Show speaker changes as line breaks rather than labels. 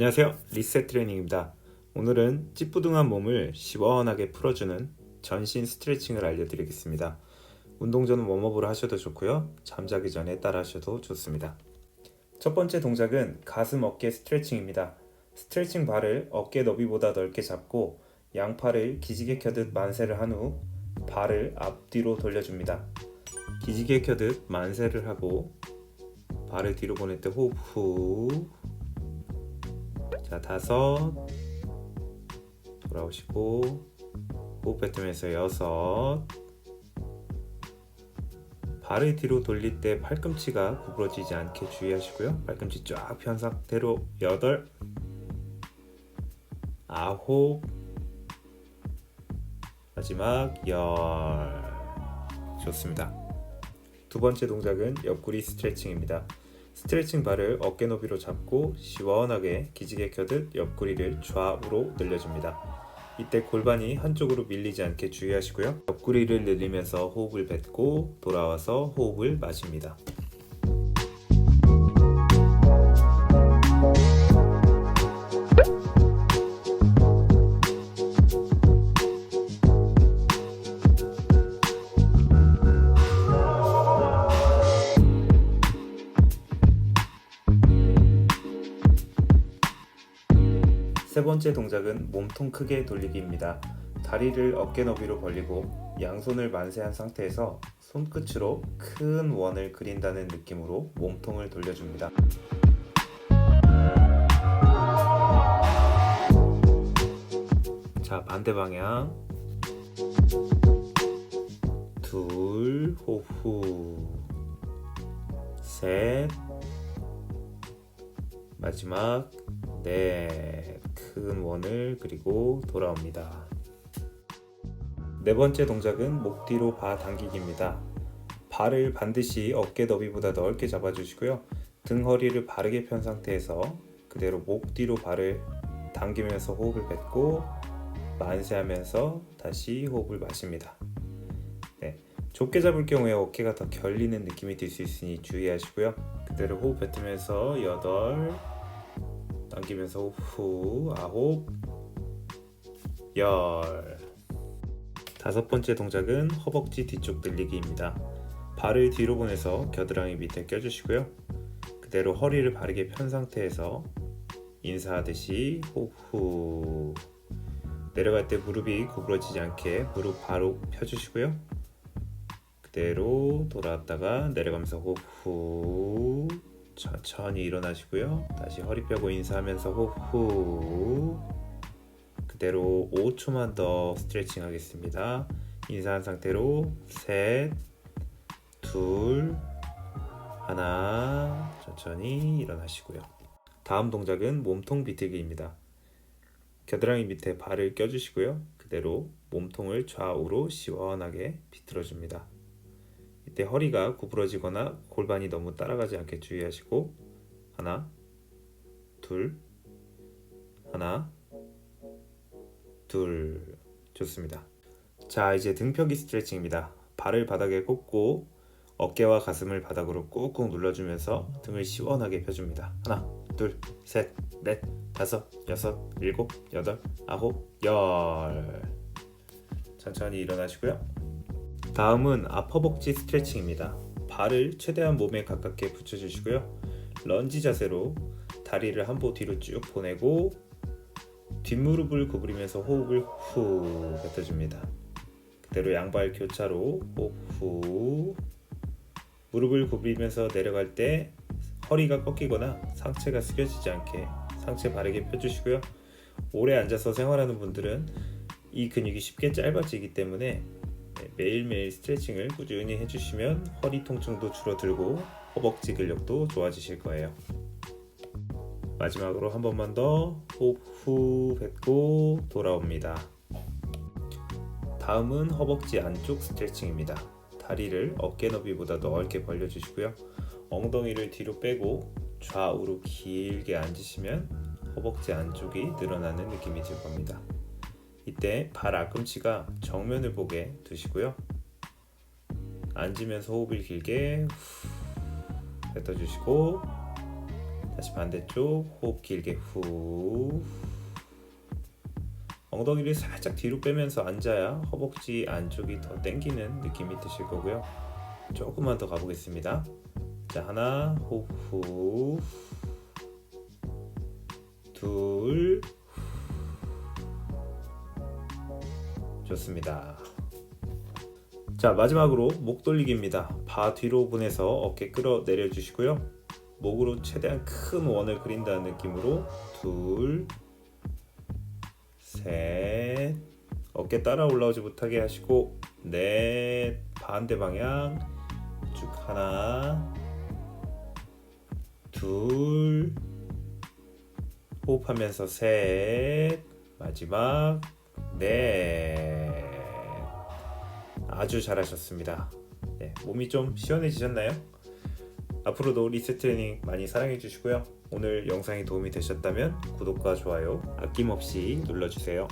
안녕하세요. 리셋 트레이닝입니다. 오늘은 찌뿌둥한 몸을 시원하게 풀어주는 전신 스트레칭을 알려드리겠습니다. 운동 전은 웜업으로 하셔도 좋고요. 잠자기 전에 따라 하셔도 좋습니다. 첫 번째 동작은 가슴 어깨 스트레칭입니다. 스트레칭 발을 어깨 너비보다 넓게 잡고 양팔을 기지개 켜듯 만세를 한 후 발을 앞뒤로 돌려줍니다. 기지개 켜듯 만세를 하고 발을 뒤로 보낼 때 호흡 후 자, 다섯. 돌아오시고. 호흡 뱉으면서 여섯. 발을 뒤로 돌릴 때 팔꿈치가 구부러지지 않게 주의하시고요. 팔꿈치 쫙 편 상태로 여덟. 아홉. 마지막 열. 좋습니다. 두 번째 동작은 옆구리 스트레칭입니다. 스트레칭 발을 어깨 너비로 잡고 시원하게 기지개 켜듯 옆구리를 좌우로 늘려줍니다. 이때 골반이 한쪽으로 밀리지 않게 주의하시고요. 옆구리를 늘리면서 호흡을 뱉고 돌아와서 호흡을 마십니다. 세 번째 동작은 몸통 크게 돌리기입니다. 다리를 어깨 너비로 벌리고 양손을 만세한 상태에서 손끝으로 큰 원을 그린다는 느낌으로 몸통을 돌려줍니다. 자, 반대 방향. 둘, 호후. 셋. 마지막 네, 큰 원을 그리고 돌아옵니다. 네 번째 동작은 목 뒤로 바 당기기입니다. 발을 반드시 어깨 너비보다 넓게 잡아주시고요. 등 허리를 바르게 편 상태에서 그대로 목 뒤로 발을 당기면서 호흡을 뱉고 만세하면서 다시 호흡을 마십니다. 네, 좁게 잡을 경우에 어깨가 더 결리는 느낌이 들 수 있으니 주의하시고요. 그대로 호흡 뱉으면서 여덟 당기면서 후 아홉 열 다섯 번째 동작은 허벅지 뒤쪽 늘리기입니다. 발을 뒤로 보내서 겨드랑이 밑에 껴주시고요. 그대로 허리를 바르게 편 상태에서 인사하듯이 호흡 내려갈 때 무릎이 구부러지지 않게 무릎 바로 펴주시고요. 그대로 돌아왔다가 내려가면서 호흡 천천히 일어나시고요. 다시 허리 펴고 인사하면서 호흡 그대로 5초만 더 스트레칭 하겠습니다. 인사한 상태로 셋, 둘, 하나 천천히 일어나시고요. 다음 동작은 몸통 비틀기입니다. 겨드랑이 밑에 발을 껴주시고요. 그대로 몸통을 좌우로 시원하게 비틀어줍니다. 이때 허리가 구부러지거나 골반이 너무 따라가지 않게 주의하시고 하나 둘 하나 둘. 좋습니다. 자 이제 등펴기 스트레칭입니다. 발을 바닥에 꽂고 어깨와 가슴을 바닥으로 꾹꾹 눌러주면서 등을 시원하게 펴줍니다. 하나 둘 셋 넷 다섯 여섯 일곱 여덟 아홉 열. 천천히 일어나시고요 다음은 아퍼벅지 스트레칭입니다. 발을 최대한 몸에 가깝게 붙여주시고요. 런지 자세로 다리를 한 보 뒤로 쭉 보내고 뒷무릎을 구부리면서 호흡을 후 뱉어줍니다. 그대로 양발 교차로 호흡 후 무릎을 구부리면서 내려갈 때 허리가 꺾이거나 상체가 숙여지지 않게 상체 바르게 펴주시고요. 오래 앉아서 생활하는 분들은 이 근육이 쉽게 짧아지기 때문에 네, 매일매일 스트레칭을 꾸준히 해주시면 허리 통증도 줄어들고 허벅지 근력도 좋아지실 거예요. 마지막으로 한 번만 더 호흡 후 뱉고 돌아옵니다. 다음은 허벅지 안쪽 스트레칭입니다. 다리를 어깨 너비보다 넓게 벌려주시고요. 엉덩이를 뒤로 빼고 좌우로 길게 앉으시면 허벅지 안쪽이 늘어나는 느낌이 들 겁니다. 이때 발 앞꿈치가 정면을 보게 두시고요. 앉으면서 호흡을 길게 뱉어주시고 다시 반대쪽 호흡 길게 후 엉덩이를 살짝 뒤로 빼면서 앉아야 허벅지 안쪽이 더 당기는 느낌이 드실 거고요. 조금만 더 가보겠습니다. 자 하나 호흡 후 둘 좋습니다. 자 마지막으로 목 돌리기입니다. 바 뒤로 보내서 어깨 끌어 내려 주시고요. 목으로 최대한 큰 원을 그린다는 느낌으로 둘, 셋, 어깨 따라 올라오지 못하게 하시고 넷, 반대 방향 쭉 하나, 둘, 호흡하면서 셋, 마지막 넷. 아주 잘하셨습니다. 네, 몸이 좀 시원해지셨나요? 앞으로도 리셋 트레이닝 많이 사랑해 주시고요. 오늘 영상이 도움이 되셨다면 구독과 좋아요 아낌없이 눌러주세요.